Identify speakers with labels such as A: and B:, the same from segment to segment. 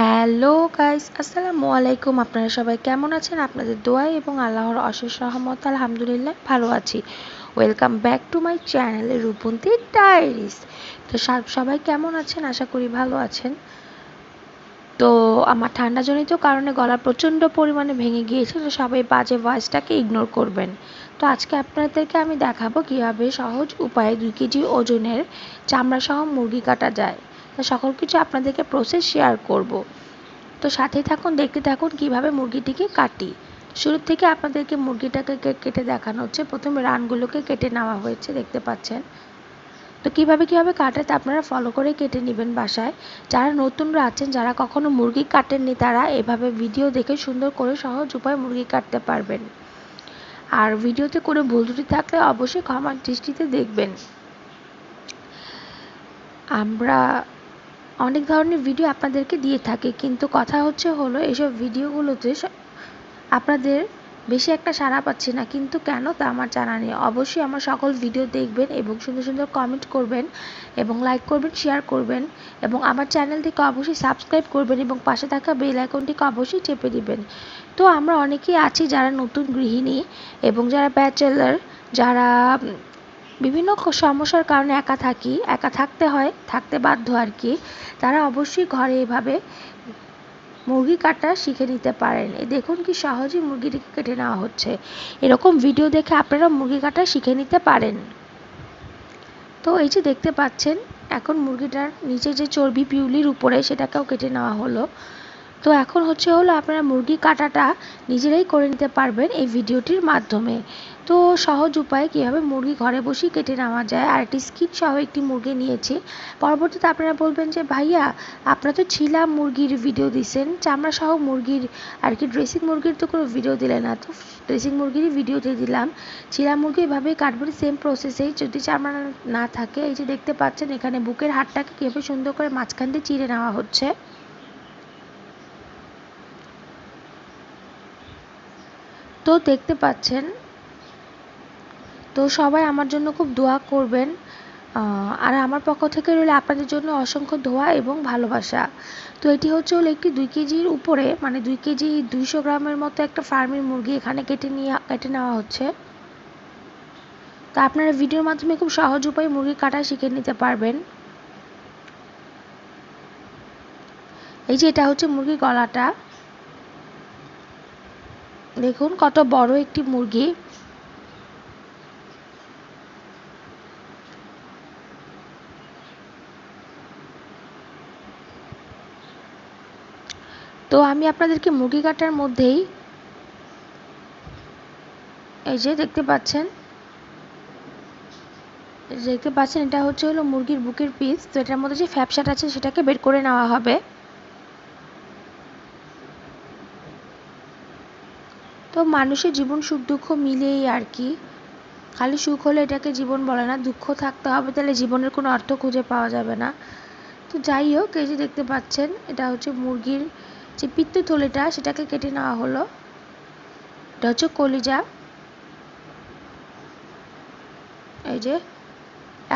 A: Hello guys আসসালামু আলাইকুম আপনারা সবাই কেমন আছেন? আপনাদের দোয়াই এবং আল্লাহর অশেষ রহমত, আলহামদুলিল্লাহ, ভালো আছি। Welcome back to my channel Rupanti diaries তো সবাই কেমন আছেন? আশা করি ভালো আছেন। তো আমার ঠান্ডাজনিত কারণে গলা প্রচণ্ড পরিমাণে ভেঙে গিয়েছে, তো সবাই বাজে ভয়েসটাকে ইগনোর করবেন। তো আজকে আপনাদেরকে আমি দেখাবো কীভাবে সহজ উপায়ে দুই কেজি ওজনের চামড়া সহ মুরগি কাটা যায়। সকল কিছু আপনাদেরকে প্রসেস শেয়ার করব। তো সাথে থাকুন, দেখতে থাকুন কীভাবে মুরগিটিকে কাটি। শুরু থেকে আপনাদেরকে মুরগিটাকে কেটে দেখানো হচ্ছে। প্রথমে রানগুলোকে কেটে নেওয়া হয়েছে, দেখতে পাচ্ছেন। তো কীভাবে কীভাবে কাটাতে আপনারা ফলো করে কেটে নেবেন বাসায়। যারা নতুনরা আছেন, যারা কখনো মুরগি কাটেননি, তারা এভাবে ভিডিও দেখে সুন্দর করে সহজ উপায় মুরগি কাটতে পারবেন। আর ভিডিওতে কোনো ভুল ত্রুটি থাকলে অবশ্যই ক্ষমার দৃষ্টিতে দেখবেন। আমরা অনেক ধরনের ভিডিও আপনাদেরকে দিয়ে থাকে, কিন্তু কথা হচ্ছে হলো এইসব ভিডিওগুলোতে আপনাদের বেশি একটা সাড়া পাচ্ছি না, কিন্তু কেন তা আমার জানা নেই। অবশ্যই আমার সকল ভিডিও দেখবেন এবং সুন্দর সুন্দর কমেন্ট করবেন এবং লাইক করবেন শেয়ার করবেন এবং আমার চ্যানেলটিকে অবশ্যই সাবস্ক্রাইব করবেন এবং পাশে থাকা বেল আইকনটিকে অবশ্যই চেপে দিবেন। তো আমরা অনেকেই আছি যারা নতুন গৃহিণী এবং যারা ব্যাচেলার যারা বিভিন্ন সমস্যার কারণে একা থাকি, একা থাকতে হয়, থাকতে বাধ্য আর কি। তারা অবশ্যই ঘরে এভাবে মুরগি কাটা শিখে নিতে পারেন। এই দেখুন কি সহজেই মুরগিটিকে কেটে নেওয়া হচ্ছে। এরকম ভিডিও দেখে আপনারা মুরগি কাটা শিখে নিতে পারেন। তো এই যে দেখতে পাচ্ছেন, এখন মুরগিটার নিচে যে চর্বি পিউলির উপরে সেটাকেও কেটে নেওয়া হলো। তো এখন হচ্ছে হলো আপনারা মুরগি কাটাটা নিজেরাই করে নিতে পারবেন এই ভিডিওটির মাধ্যমে। তো সহজ উপায়ে কীভাবে মুরগি ঘরে বসেই কেটে নেওয়া যায় আর একটি স্কিন সহ একটি মুরগি নিয়েছি। পরবর্তীতে আপনারা বলবেন যে, ভাইয়া, আপনারা তো ছিলাম মুরগির ভিডিও দিছেন, চামড়া সহ মুরগির আর কি ড্রেসিং মুরগির তো কোনো ভিডিও দিলেন না। তো ড্রেসিং মুরগিরই ভিডিও দিয়ে দিলাম। ছিলা মুরগি এভাবেই কাটবেন সেম প্রসেসেই যদি চামড়া না থাকে, এই যে দেখতে পাচ্ছেন, এখানে বুকের হাড়টাকে কীভাবে সুন্দর করে মাঝখান দিয়ে চিড়ে নেওয়া হচ্ছে। তো দেখতে পাচ্ছেন। তো সবাই আমার জন্য খুব দোয়া করবেন। আর আমার পক্ষ থেকে রইল আপনাদের জন্য অসংখ্য ধোয়া এবং ভালোবাসা। তো এটি হচ্ছে হলো একটি দুই কেজির উপরে মানে দুই কেজি দুইশো গ্রামের মতো একটা ফার্মের মুরগি এখানে কেটে নিয়ে, কেটে নেওয়া হচ্ছে। তো আপনারা ভিডিওর মাধ্যমে খুব সহজ উপায়ে মুরগি কাটা শিখে নিতে পারবেন। এই যে এটা হচ্ছে মুরগির গলাটা। দেখুন, কত বড় একটি মুরগি। তো আমি আপনাদেরকে মুরগি কাটার মধ্যেই এই যে দেখতে পাচ্ছেন দেখতে পাচ্ছেন, এটা হচ্ছে হলো মুরগির বুকের পিস। তো এটার মধ্যে যে ফ্যাপসাট আছে, সেটাকে বের করে নেওয়া হবে। তো মানুষের জীবন সুখ, দুঃখ মিলেই আর কি। খালি সুখ হলে এটাকে জীবন বলে না, দুঃখ থাকতে হবে, তাহলে জীবনের কোনো অর্থ খুঁজে পাওয়া যাবে না। তো যাই হোক, এই যে দেখতে পাচ্ছেন, এটা হচ্ছে মুরগির যে পিত্তথলিটা সেটাকে কেটে নেওয়া হলো। এটা হচ্ছে কলিজা। এই যে,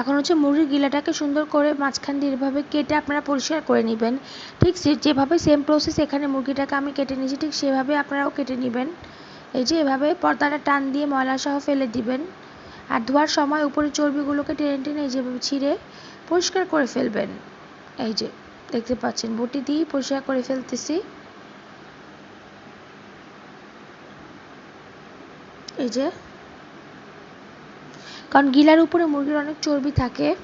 A: এখন হচ্ছে মুরগির গিলাটাকে সুন্দর করে মাঝখান দিয়ে এভাবে কেটে আপনারা পরিষ্কার করে নেবেন। ঠিক যেভাবে সেম প্রসেস এখানে মুরগিটাকে আমি কেটে নিয়েছি, ঠিক সেভাবে আপনারাও কেটে নেবেন। এই যে এভাবে পর্দাটা টান দিয়ে ময়লা সহ ফেলে দিবেন। আর ধোয়ার সময় উপরে চর্বিগুলোকে টেনে টেনে এই যেভাবে ছিঁড়ে পরিষ্কার করে ফেলবেন। এই যে, দেখতে পাচ্ছেন, বটি দিয়ে পরিষ্কার করে ফেলতেছি। এই যে, কারণ গিলার উপরে মুরগির অনেক চর্বি থাকে।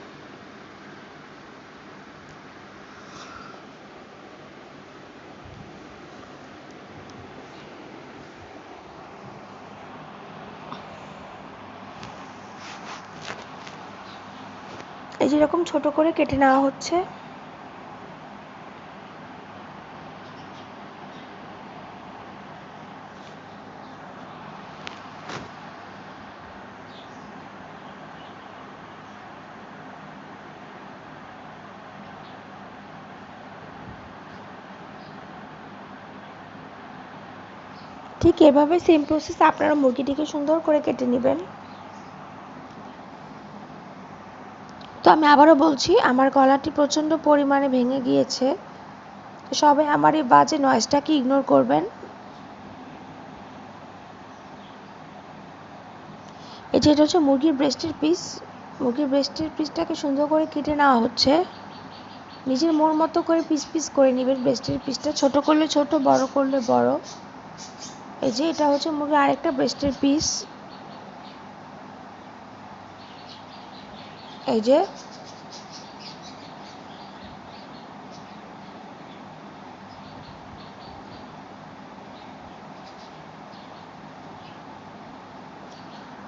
A: এই যেরকম ছোট করে কেটে নেওয়া হচ্ছে। ঠিক এভাবে সেম প্রসেস আপনারা মুরগিটিকে সুন্দর করে কেটে নেবেন। তো আমি আবারও বলছি, আমার গলাটি প্রচণ্ড পরিমাণে ভেঙে গিয়েছে। তো সবাই আমার এই বাজে নয়েজটাকে ইগনোর করবেন? এই যে এটা হচ্ছে মুরগির ব্রেস্টের পিস মুরগির ব্রেস্টের পিসটাকে সুন্দর করে কেটে নেওয়া হচ্ছে। নিজের মন মতো করে পিস পিস করে নেবেন ব্রেস্টের পিসটা ছোট করলে ছোট, বড় করলে বড়। এই যে এটা হচ্ছে মুরগির আরেকটা ব্রেস্টের পিস এই যে,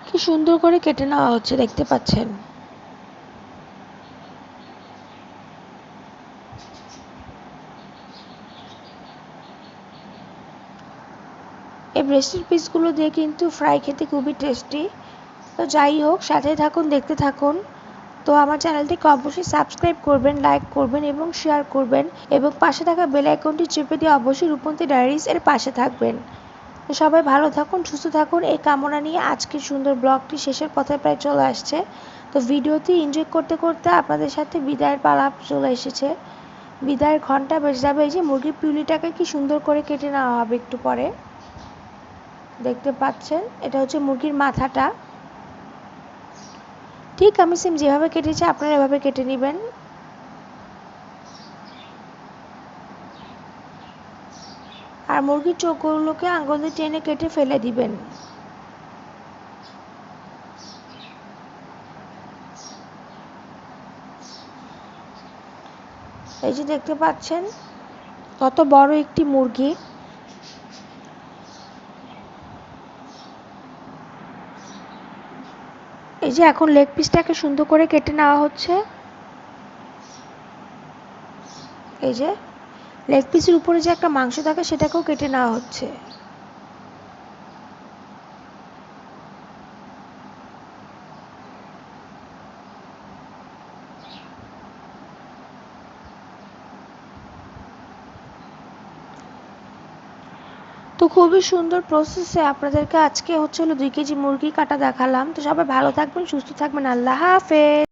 A: কি সুন্দর করে কেটে নেওয়া হচ্ছে, দেখতে পাচ্ছেন? এই ব্রেস্টের পিসগুলো দিয়ে কিন্তু ফ্রাই খেতে খুবই টেস্টি তো যাই হোক সাথে থাকুন, দেখতে থাকুন। তো আমার চ্যানেলটিকে অবশ্যই সাবস্ক্রাইব করবেন লাইক করবেন এবং শেয়ার করবেন এবং পাশে থাকা বেল আইকনটি চেপে দিয়ে অবশ্যই রূপন্তী ডায়েরিস এর পাশে থাকবেন। তো সবাই ভালো থাকুন, সুস্থ থাকুন। এই কামনা নিয়ে আজকের সুন্দর ব্লগটি শেষের পথে প্রায় চলে আসছে। তো ভিডিওটি এনজয় করতে করতে আপনাদের সাথে বিদায়ের পালা চলে এসেছে। বিদায়ের ঘণ্টা বেজে যাবে। এই যে মুরগির পিউলিটাকে কি সুন্দর করে কেটে নেওয়া হবে একটু পরে। দেখতে পাচ্ছেন, এটা হচ্ছে মুরগির মাথাটা। ঠিক, আমি সেম যেভাবে কেটেছি, আপনারা এভাবে কেটে নেবেন। আর মুরগির চোখগুলোকে আঙুল দিয়ে টেনে কেটে ফেলে দিবেন। এই যে দেখতে পাচ্ছেন কত বড় একটি মুরগি। এই যে এখন লেগ পিসটাকে সুন্দর করে কেটে নেওয়া হচ্ছে। এই যে লেগ পিসের উপরে যে একটা মাংস থাকে সেটাকেও কেটে নেওয়া হচ্ছে। খুবই সুন্দর প্রসেসে আপনাদেরকে আজকে হচ্ছে হলো দুই কেজি মুরগি কাটা দেখালাম। তো সবাই ভালো থাকবেন, সুস্থ থাকবেন। আল্লাহ হাফেজ।